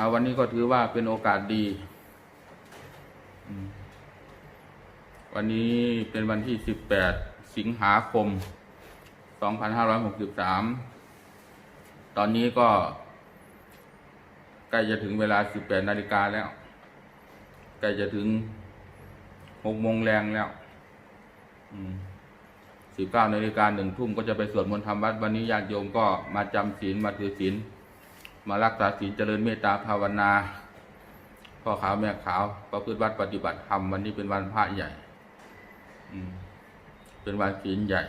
เอาวันนี้ก็ถือว่าเป็นโอกาสดี วันนี้เป็นวันที่สิบแปดสิงหาคมสองพันห้าร้อยหกสิบสามตอนนี้ก็ใกล้จะถึงเวลาสิบแปดนาฬิกาแล้ว ใกล้จะถึงหกโมงแรงแล้วสิบเก้านาฬิกาหนึ่งทุ่มก็จะไปสวดมนต์ทำวัด วันนี้ญาติโยมก็มาจำศีลมาถือศีล มารักษาศีลเจริญเมตตาภาวนาพ่อขาวแม่ขาวประพฤติวัดปฏิบัติธรรมวันนี้เป็นวันพระใหญ่ อืม เป็นวันศีลใหญ่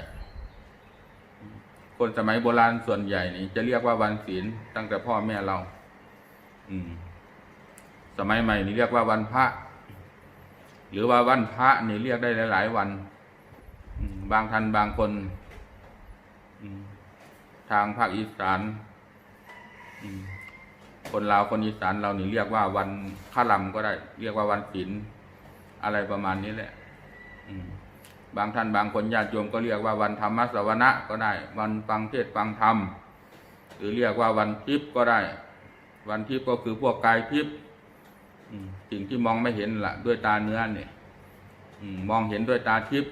คนสมัยโบราณส่วนใหญ่นี่จะเรียกว่าวันศีลตั้งแต่พ่อแม่เรา อืม สมัยใหม่นี่เรียกว่าวันพระ หรือว่าวันพระนี่เรียกได้หลาย ๆ วันบางท่านบางคนทางภาคอีสาน คนลาวคนอีสานเรานี่เรียกว่าวันข้าลำก็ได้ เรียกว่าวันศีลอะไรประมาณนี้แหละบางท่านบางคนญาติโยมก็เรียกว่าวันธรรมสวนะก็ได้ วันฟังเทศฟังธรรม หรือเรียกว่าวันทิพย์ก็ได้ วันทิพย์ก็คือพวกกายทิพย์สิ่งที่มองไม่เห็นละด้วยตาเนื้อเนี่ยมองเห็นด้วยตาทิพย์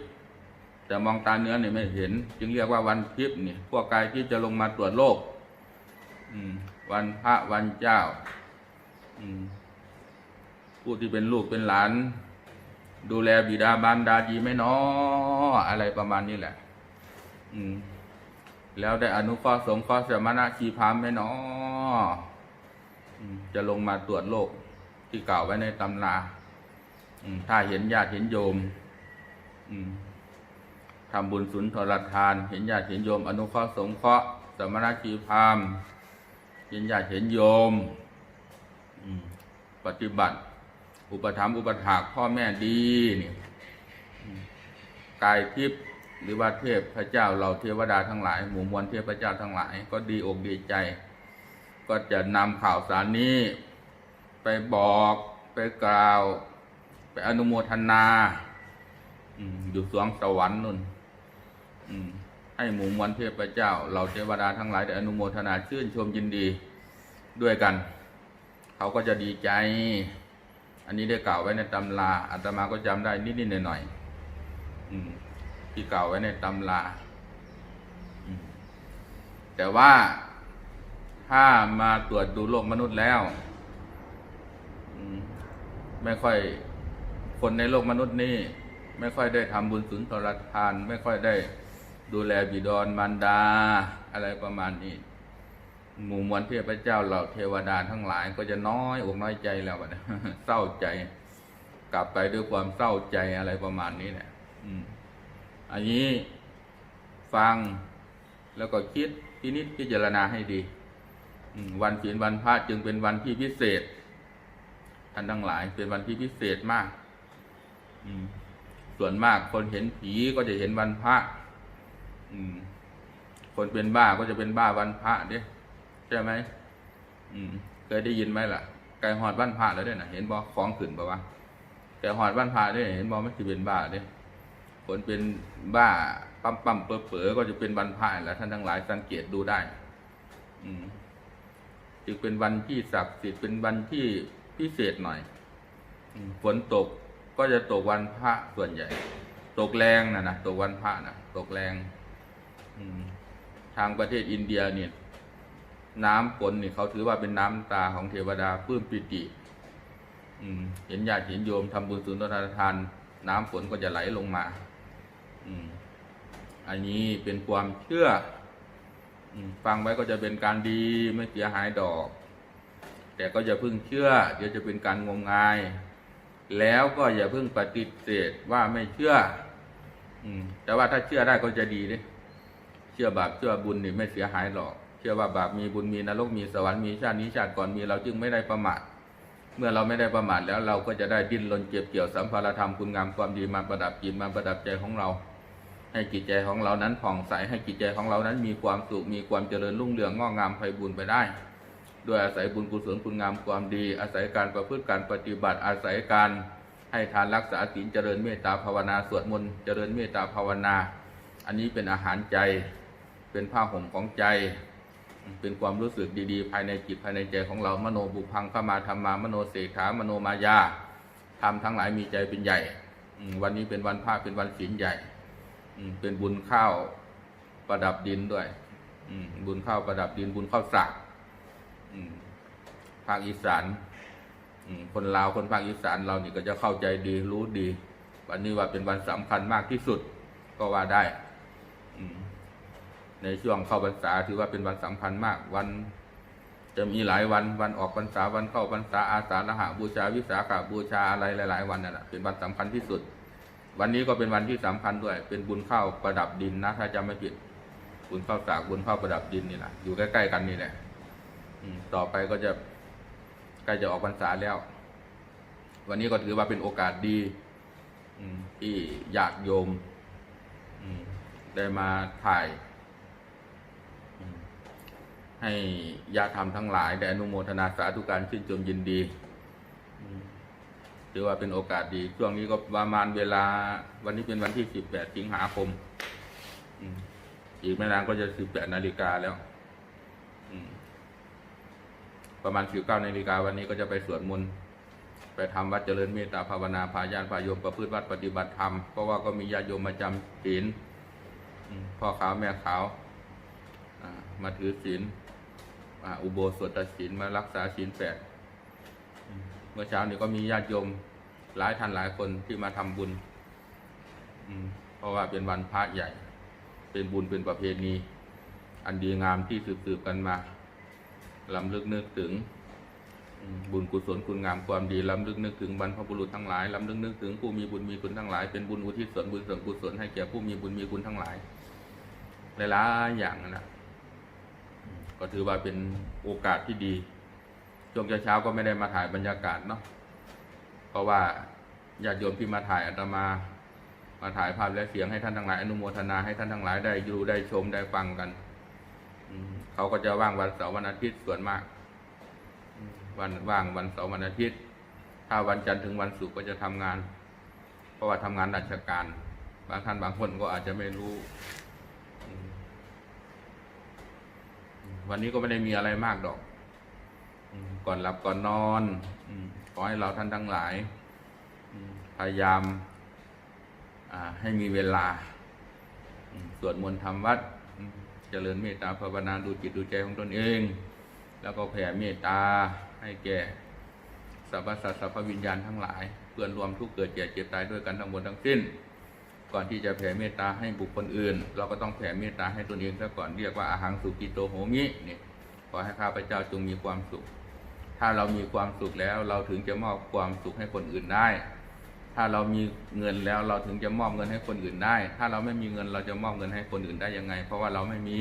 แต่มองตาเนื้อเนี่ยไม่เห็น จึงเรียกว่าวันทิพย์เนี่ยพวกกายทิพย์จะลงมาตรวจโลกอืม วันพระวันเจ้าผู้ที่เป็นลูกเป็นหลาน ดูแลบิดามารดาดีไหมเนาะอะไรประมาณนี้แหละ อืม แล้วได้อนุเคราะห์สงเคราะห์สมณะชีพามไหมเนาะอืมจะลงมาตรวจโลกที่กล่าวไว้ในตำราถ้าเห็นญาติเห็นโยมทำบุญสุนทรทาน เห็นญาติเห็นโยม อนุเคราะห์สงเคราะห์สมณะชีพาม เห็นญาติเห็นโยมปฏิบัติ อุปถัมภ์อุปถากพ่อแม่ดีนี่กายทิพย์หรือว่าเทพพระเจ้าเราเทวดาทั้งหลาย หมู่มวลเทพเจ้าทั้งหลาย ก็ดีอกดีใจ ก็จะนำข่าวสารนี้ ไปบอกไปกล่าว ไปอนุโมทนา อยู่สวงสวรรค์นุ่น ให้หมู่มวลเทพเจ้าเราเทวดาทั้งหลายได้อนุโมทนาชื่นชมยินดีด้วยกัน เขาก็จะดีใจ อันนี้ได้กล่าวไว้ในตำราอาตมาก็จำได้นิดๆหน่อยๆที่กล่าวไว้ในตำราแต่ว่าถ้ามาตรวจดูโลกมนุษย์แล้วไม่ค่อยคนในโลกมนุษย์นี่ไม่ค่อยได้ทำบุญสุนทรทาน ไม่ค่อยได้ ดูแลบิดรมารดา อะไรประมาณนี้ หมู่มวลเทพเจ้าเหล่าเทวดาทั้งหลายก็จะน้อยอกน้อยใจแล้วนี้เศร้าใจ กลับไปด้วยความเศร้าใจอะไรประมาณนี้เนี่ยอันนี้ฟังแล้วก็คิดพินิจพิจารณาให้ดีวันศีลวันพระจึงเป็นวันที่พิเศษท่านทั้งหลายเป็นวันที่พิเศษมากส่วนมากคนเห็นผีก็จะเห็นวันพระ อืม คนเป็นบ้าก็จะเป็นบ้าวันพระเด้ใช่ไหมอืม เคยได้ยินไหมล่ะไก่หอดบ้านพระแล้วเนี่ยนะเห็นบอของขึ้นปะวะไก่หอดบ้านพระเนี่ยเห็นบอไม่ถือเป็นบ้าเด้คนเป็นบ้าปั๊มปั๊มเป๋อเป๋อก็จะเป็นวันพระแหละท่านทั้งหลายสังเกตดูได้ อืมจึงเป็นวันที่ศักดิ์สิทธิ์เป็นวันที่พิเศษหน่อยฝนตกก็จะตกวันพระส่วนใหญ่ ตกแรงนะนะตกวันพระนะตกแรง ทางประเทศอินเดียเนี่ย น้ำฝนเนี่ยเขาถือว่าเป็นน้ำตาของเทวดาปลื้มปิติอืมเห็นญาติเห็นโยมทำบุญสุนทรทาน น้ำฝนก็จะไหลลงมาอืมอันนี้เป็นความเชื่อฟังไว้ก็จะเป็นการดีไม่เสียหายดอก แต่ก็อย่าเพิ่งเชื่อ เดี๋ยวจะเป็นการงมงาย แล้วก็อย่าเพิ่งปฏิเสธว่าไม่เชื่อแต่ว่าถ้าเชื่อได้ก็จะดีเด้เชื่อบาปเชื่อบุญนี่ไม่เสียหายหรอก เชื่อว่าบาปมีบุญมีนรกมีสวรรค์มีชาตินี้ชาติก่อนมีเราจึงไม่ได้ประมาทเมื่อเราไม่ได้ประมาทแล้วเราก็จะได้ดิ้นรนเก็บเกี่ยวสัมภารธรรมคุณงามความดีมาประดับจิตมาประดับใจของเรา ให้จิตใจของเรานั้นผ่องใสให้จิตใจของเรานั้นมีความสุขมีความเจริญรุ่งเรืองงอกงามไพบูรย์ไปได้ด้วยอาศัยบุญกุศลคุณงามความดี อาศัยการประพฤติการปฏิบัติอาศัยการให้ทานรักษาศีลเจริญเมตตาภาวนาสวดมนต์เจริญเมตตาภาวนา อันนี้เป็นอาหารใจ เป็นผ้าห่มของใจ เป็นความรู้สึกดีๆ ภายในจิตภายในใจของเรามโนบุพังเข้ามาธรรมามโนเสขามโนมายาทำทั้งหลายมีใจเป็นใหญ่ วันนี้เป็นวันพระเป็นวันศีลใหญ่ เป็นบุญข้าวประดับดินด้วย บุญข้าวประดับดินบุญข้าวสากภาคอีสานคนลาวคนภาคอีสานเรานี่ก็จะเข้าใจดีรู้ดี วันนี้ว่าเป็นวันสำคัญมากที่สุดก็ว่าได้ อืม ในช่วงเข้าพรรษาถือว่าเป็นวันสำคัญมากวัน จะมีหลายวันวันออกพรรษาวันเข้าพรรษาอาสาฬหาบูชาวิสาขบูชาอะไรหลาย ๆ วันนั่นแหละเป็นวันสำคัญที่สุด วันนี้ก็เป็นวันที่สำคัญด้วย เป็นบุญข้าวประดับดินนะถ้าจำไม่ผิดบุญข้าวสากบุญข้าวประดับดินนี่แหละอยู่ใกล้ๆกันนี่แหละต่อไปก็จะใกล้จะออกพรรษาแล้ว วันนี้ก็ถือว่าเป็นโอกาสดีที่ญาติโยมได้มาถ่าย ให้ญาติธรรมทั้งหลายได้อนุโมทนาสาธุการชื่นชมยินดีถือว่าเป็นโอกาสดี ช่วงนี้ก็ประมาณเวลา วันนี้เป็นวันที่18สิงหาคมอีกไม่นานก็จะ18นาฬิกาแล้วประมาณ19นาฬิกาวันนี้ก็จะไปสวดมนต์ไปทำวัดเจริญเมตตาภาวนาพาญาติพาโยมประพฤติวัดปฏิบัติธรรมเพราะว่าก็มีญาติโยมมาจำศีลพ่อขาวแม่ขาวมาถือศีล อ่าอุโบสถศีลมารักษาศีลแปดเมื่อเช้านี้ก็มีญาติโยมหลายท่านหลายคนที่มาทำบุญ อืม เพราะว่าเป็นวันพระใหญ่ เป็นบุญเป็นประเพณีอันดีงามที่สืบๆกันมาลำลึกนึกถึงบุญกุศลคุณงามความดีล้ำลึกนึกถึงบรรพบุรุษทั้งหลายล้ำลึกนึกถึงผู้มีบุญมีคุณทั้งหลายเป็นบุญอุทิศส่วนบุญส่วนกุศลให้แก่ผู้มีบุญมีคุณทั้งหลายหลายๆอย่างนะ ก็ถือว่าเป็นโอกาสที่ดีช่วงเช้าๆก็ไม่ได้มาถ่ายบรรยากาศเนาะเพราะว่าญาติโยมที่มาถ่ายอาตมา มาถ่ายภาพและเสียงให้ท่านทั้งหลายอนุโมทนาให้ท่านทั้งหลายได้ดูได้ชมได้ฟังกันเขาก็จะว่างวันเสาร์วันอาทิตย์ส่วนมาก วันว่างวันเสาร์วันอาทิตย์ ถ้าวันจันทร์ถึงวันศุกร์ก็จะทำงาน เพราะว่าทำงานราชการ บางท่านบางคนก็อาจจะไม่รู้อืม วันนี้ก็ไม่ได้มีอะไรมากดอกอืมก่อนหลับก่อนนอนอืมขอให้เราท่านทั้งหลายอืมพยายามอ่าให้มีเวลาอืมสวดมนต์ทำวัดอืมเจริญเมตตาภาวนาดูจิตดูใจของตนเอง แล้วก็แผ่เมตตาให้แก่สรรพสัตว์สรรพวิญญาณทั้งหลาย เพื่อนรวมทุกข์เกิดแก่เจ็บตายด้วยกันทั้งหมดทั้งสิ้น ก่อนที่จะแผ่เมตตาให้บุคคลอื่น เราก็ต้องแผ่เมตตาให้ตนเองซะก่อนเรียกว่าอาหังสุกิโตโหมินี่ขอให้ข้าพเจ้าจงมีความสุข ถ้าเรามีความสุขแล้วเราถึงจะมอบความสุขให้คนอื่นได้ ถ้าเรามีเงินแล้วเราถึงจะมอบเงินให้คนอื่นได้ ถ้าเราไม่มีเงินเราจะมอบเงินให้คนอื่นได้ยังไง เพราะว่าเราไม่มี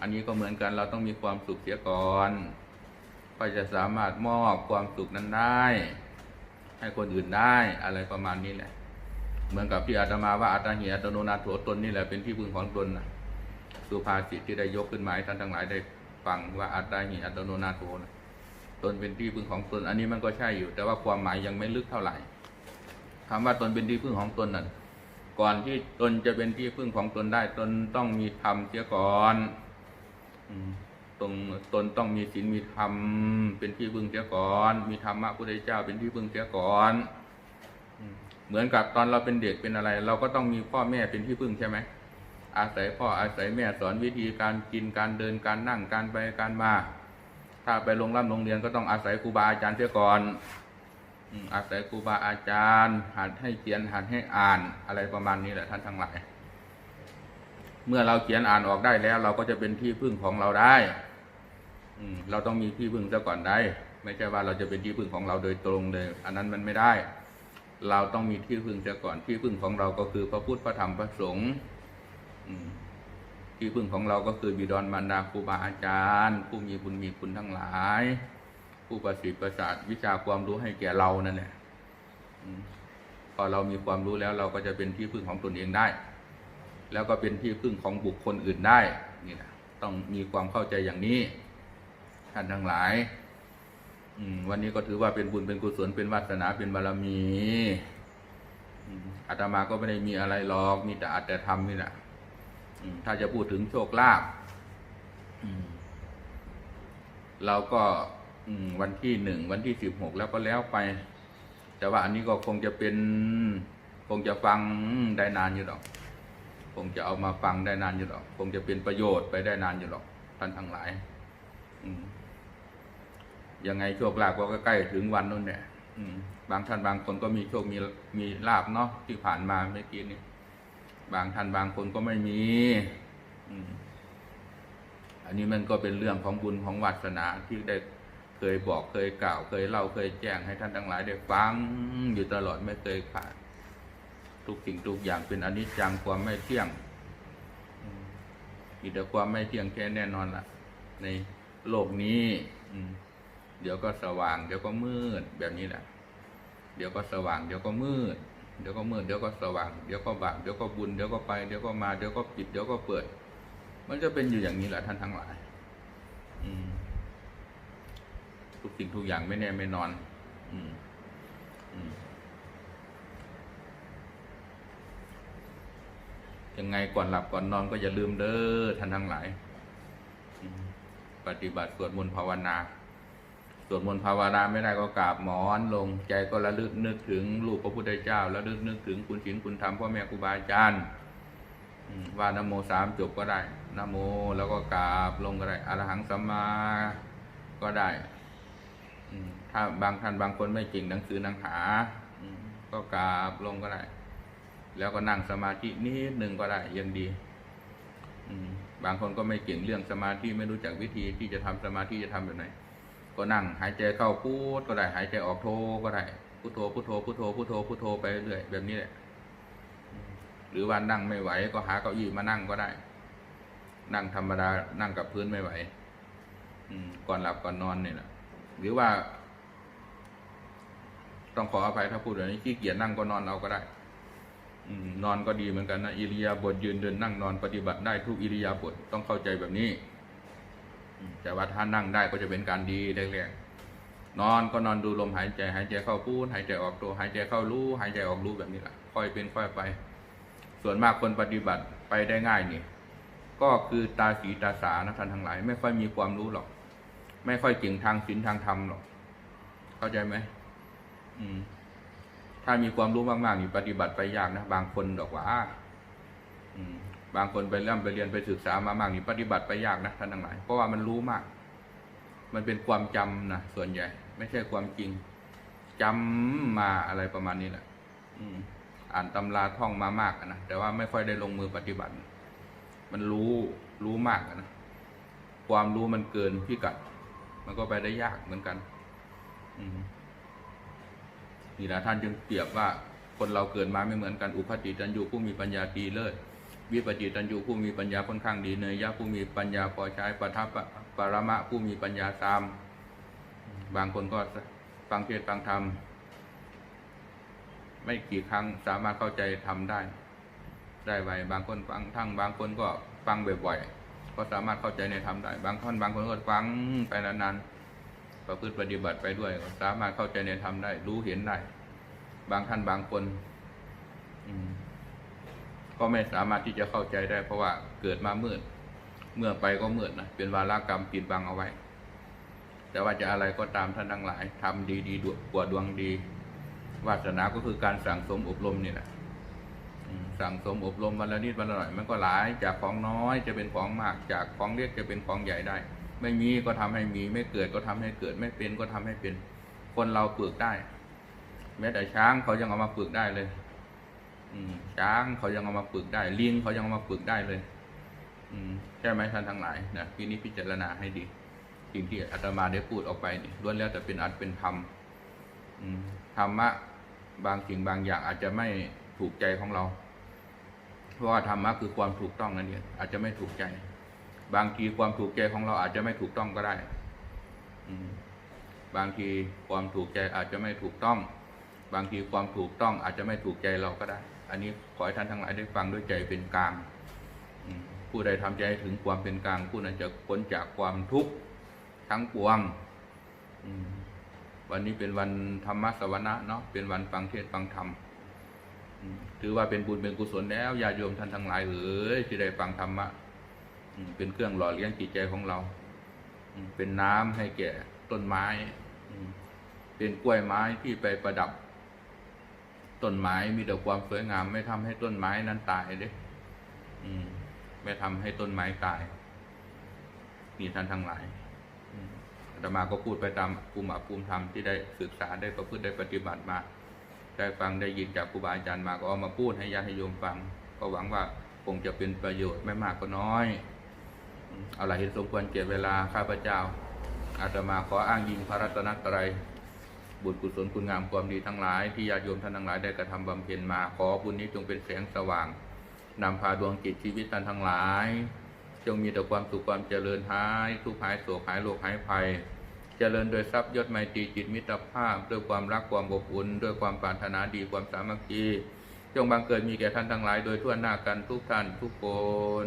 อันนี้ก็เหมือนกันเราต้องมีความสุขเสียก่อนก็จะสามารถมอบความสุขนั้นได้ ให้คนอื่นได้อะไรประมาณนี้แหละ เหมือนกับที่อาตมาว่าอัตหิอัตโนนาโถตนนี่แหละเป็นที่พึ่งของตนนะสุภาษิตที่ได้ยกขึ้นมาให้ท่านทั้งหลายได้ฟังว่าอัตหิอัตโนนาโถนะตนเป็นที่พึ่งของตน อันนี้มันก็ใช่อยู่ แต่ว่าความหมายยังไม่ลึกเท่าไหร่คำว่าตนเป็นที่พึ่งของตนน่ะก่อนที่ตนจะเป็นที่พึ่งของตนได้ ตนต้องมีธรรมเสียก่อนตรงตนต้องมีศีลมีธรรมเป็นที่พึ่งเสียก่อน มีธรรมะพระพุทธเจ้าเป็นที่พึ่งเสียก่อน เหมือนกับตอนเราเป็นเด็กเป็นอะไร เราก็ต้องมีพ่อแม่เป็นที่พึ่งใช่ไหมอาศัยพ่ออาศัยแม่สอนวิธีการกินการเดินการนั่งการไปการมา ถ้าไปโรงรับโรงเรียนก็ต้องอาศัยครูบาอาจารย์เสียก่อนอาศัยครูบาอาจารย์หัดให้เขียนหัดให้อ่านอะไรประมาณนี้แหละท่านทั้งหลาย เมื่อเราเขียนอ่านออกได้แล้ว เราก็จะเป็นที่พึ่งของเราได้ อืเราต้องมีที่พึ่งซะก่อนได้ ไม่ใช่ว่าเราจะเป็นที่พึ่งของเราโดยตรงเลย อันนั้นมันไม่ได้ เราต้องมีที่พึ่งซะก่อนที่พึ่งของเราก็คือพระพุทธพระธรรมพระสงฆ์ที่พึ่งของเราก็คือบิดรมารรดาครูบาอาจารย์ ผู้มีบุญมีคุณทั้งหลาย ผู้ประสิทธิ์ประสาทวิชาความรู้ให้แก่เรานั่นแหละพอเรามีความรู้แล้วเราก็จะเป็นที่พึ่งของตนเองได้ แล้วก็เป็นที่พึ่งของบุคคลอื่นได้นี่นะต้องมีความเข้าใจอย่างนี้ท่านทั้งหลาย วันนี้ก็ถือว่าเป็นบุญเป็นกุศลเป็นวาสนาเป็นบารมีอาตมาก็ไม่ได้มีอะไรหรอกมีแต่อาจแต่ทำนี่แหละถ้าจะพูดถึงโชคลาภเราก็วันที่หนึ่งวันที่สิบหกแล้วก็แล้วไป แต่ว่าอันนี้ก็คงจะเป็นคงจะฟังได้นานอยู่หรอก คงจะเอามาฟังได้นานอยู่หรอก คงจะเป็นประโยชน์ไปได้นานอยู่หรอกท่านทั้งหลาย อืม ยังไงโชคลาภก็ใกล้ถึงวันนู้นเนี่ยบางท่านบางคนก็มีโชคมีมีลาบเนาะที่ผ่านมาเมื่อกี้นี้บางท่านบางคนก็ไม่มีอันนี้มันก็เป็นเรื่องของบุญของวาสนาที่ได้เคยบอกเคยกล่าว เคยเล่าเคยแจ้งให้ท่านทั้งหลายได้ฟังอยู่ตลอดไม่เคยขาดทุกสิ่งทุกอย่างเป็นอนิจจังความไม่เที่ยงอืมมีแต่ความไม่เที่ยงแค่แน่นอนล่ะ ในโลกนี้ อืม เดี๋ยวก็สว่าง เดี๋ยวก็มืดแบบนี้แหละเดี๋ยวก็สว่าง เดี๋ยวก็มืด เดี๋ยวก็มืด เดี๋ยวก็สว่าง เดี๋ยวก็บาปเดี๋ยวก็บุญ เดี๋ยวก็ไป เดี๋ยวก็มา เดี๋ยวก็ปิด เดี๋ยวก็เปิด มันจะเป็นอยู่อย่างนี้แหละท่านทั้งหลาย อืม ทุกสิ่งทุกอย่างไม่แน่ไม่นอน อืม อืมยังไงก่อนหลับก่อนนอนก็อย่าลืมเด้อท่านทั้งหลาย ปฏิบัติสวดมนต์ภาวนา สวดมนต์ภาวนาไม่ได้ก็กราบหมอนลงใจก็ระลึกนึกถึงลูกพระพุทธเจ้าระลึกนึกถึงคุณศีลคุณธรรมพ่อแม่ครูบาอาจารย์ว่านโมสามจบก็ได้นโมแล้วก็กราบลงก็ได้อรหังสัมมาก็ได้ถ้าบางท่านบางคนไม่เก่งหนังสือหนังหาก็กราบลงก็ได้ แล้วก็นั่งสมาธินิดหนึ่งก็ได้ยังดีบางคนก็ไม่เก่งเรื่องสมาธิไม่รู้จักวิธีที่จะทำสมาธิจะทำแบบไหน ก็นั่งหายใจเข้าพูดก็ได้หายใจออกโทก็ได้พุทโธพุทโธพุทโธพุทโธพุทโธไปเรื่อยแบบนี้แหละหรือว่านั่งไม่ไหวก็หาเก้าอี้มานั่งก็ได้ นั่งธรรมดานั่งกับพื้นไม่ไหว อืมก่อนหลับก่อนนอนเนี่ยนะหรือว่า ต้องขออภัยถ้าพูดแบบนี้ขี้เกียจนั่งก็นอนเอาก็ได้ อืมนอนก็ดีเหมือนกันนะอิริยาบถยืนเดินนั่งนอนปฏิบัติได้ทุกอิริยาบถต้องเข้าใจแบบนี้ แต่ว่าถ้านั่งได้ก็จะเป็นการดีแรกๆนอนก็นอนดูลมหายใจ หายใจเข้าพูดหายใจออกโทหายใจเข้ารู้ หายใจออกรู้แบบนี้แหละค่อยเป็นค่อยไป ส่วนมากคนปฏิบัติไปได้ง่ายนี่ก็คือตาสีตาสานะท่านทั้งหลาย ไม่ค่อยมีความรู้หรอก ไม่ค่อยเก่งทางศีลทางธรรมหรอก เข้าใจไหมอืม ถ้ามีความรู้มากๆนี่ปฏิบัติไปยากนะบางคนดอกว่าอืม บางคนไปเริ่มไปเรียนไปศึกษามามากนี่ปฏิบัติไปยากนะท่านทั้งหลายเพราะว่ามันรู้มาก มันเป็นความจำนะส่วนใหญ่ ไม่ใช่ความจริงจำมาอะไรประมาณนี้แหละอืมอ่านตำราท่องมามากนะแต่ว่าไม่ค่อยได้ลงมือปฏิบัติ มันรู้รู้มากนะความรู้มันเกินพิกัด มันก็ไปได้ยากเหมือนกัน อืมนี่แหละท่านจึงเปรียบว่าคนเราเกิดมาไม่เหมือนกัน อุคติตันยูผู้มีปัญญาดีเลิศ วิปจิตันยูผู้มีปัญญาค่อนข้างดีเนยยะผู้มีปัญญาพอใช้ปทัปปะปรมะผู้มีปัญญาตาม บางคนก็ฟังเทศฟังธรรมไม่กี่ครั้งสามารถเข้าใจทำได้ ได้ไวบางคนฟังทั้งบางคนก็ฟังบ่อยๆก็สามารถเข้าใจในธรรมได้ บางท่านบางคนก็ฟังไปนานๆประพฤติปฏิบัติไปด้วยก็สามารถเข้าใจในธรรมได้ รู้เห็นได้ บางท่านบางคน อืม ก็ไม่สามารถที่จะเข้าใจได้ เพราะว่าเกิดมามืด เมื่อไปก็มืดนะเป็นวาระกรรมปิดบังเอาไว้ แต่ว่าจะอะไรก็ตามท่านทั้งหลายทำดีดีดวกว่าดวงดี วาสนาก็คือการสั่งสมอบรมนี่แหละสั่งสมอบรมวันละนิดวันละหน่อยมันก็หลายจากของน้อยจะเป็นของมากจากของเล็กจะเป็นของใหญ่ได้ ไม่มีก็ทำให้มีไม่เกิดก็ทำให้เกิดไม่เป็นก็ทำให้เป็น คนเราฝึกได้ แม้แต่ช้างเขายังเอามาฝึกได้เลย ช้างเขายังเอามาฝึกได้ลิงเขายังเอามาฝึกได้เลย อืมใช่ไหมท่านทั้งหลายนะพี่นี้พิจารณาให้ดี สิ่งที่อาตมาได้พูดออกไปนี่ล้วนแล้วแต่เป็นอัตเป็นธรรมธรรมะบางสิ่งบางอย่างอาจจะไม่ถูกใจของเรา เพราะว่าธรรมะคือความถูกต้องนั่นเองอาจจะไม่ถูกใจ บางทีความถูกใจของเราอาจจะไม่ถูกต้องก็ได้บางทีความถูกใจอาจจะไม่ถูกต้อง บางทีความถูกต้องอาจจะไม่ถูกใจเราก็ได้ อันนี้ขอให้ท่านทั้งหลายได้ฟังด้วยใจเป็นกลางผู้ใดทำใจถึงความเป็นกลางผู้นั้นจะพ้นจากความทุกข์ทั้งปวงวันนี้เป็นวันธรรมสวนะเนาะเป็นวันฟังเทศฟังธรรมถือว่าเป็นบุญเป็นกุศลแล้วญาติโยมท่านทั้งหลายเอ๋ยที่ได้ฟังธรรมะอืมเป็นเครื่องหล่อเลี้ยงจิตใจของเรา เป็นน้ำให้แก่ต้นไม้ เป็นกล้วยไม้ที่ไปประดับ ต้นไม้มีแต่ความสวยงาม ไม่ทำให้ต้นไม้นั้นตายเด้อืม ไม่ทำให้ต้นไม้ตายนี่ท่านทั้งหลายอาตมาก็พูดไปตามภูมิภูมิธรรมที่ได้ศึกษาได้ประพฤติได้ปฏิบัติมา ได้ฟังได้ยินจากครูบาอาจารย์มาก็เอามาพูดให้ญาติโยมฟัง ก็หวังว่าคงจะเป็นประโยชน์ไม่มากก็น้อย เอาละเห็นสมควรเก็บเวลาข้าพเจ้าอาตมาขออ้างยิงพระรัตนตรัย บุญกุศลคุณงามความดีทั้งหลาย ที่ญาติโยมท่านทั้งหลายได้กระทำบำเพ็ญมา ขอบุญนี้จงเป็นแสงสว่างนำพาดวงจิตชีวิตท่านทั้งหลาย จงมีแต่ความสุขความเจริญหายทุกหายโศกหายโรคหายภัย เจริญโดยทรัพย์ยศไมตรีจิตมิตรภาพ ด้วยความรักความอบอุ่นด้วยความปรารถนาดีความสามัคคีจงบังเกิดมีแก่ท่านทั้งหลาย โดยทั่วหน้ากันทุกท่านทุกคน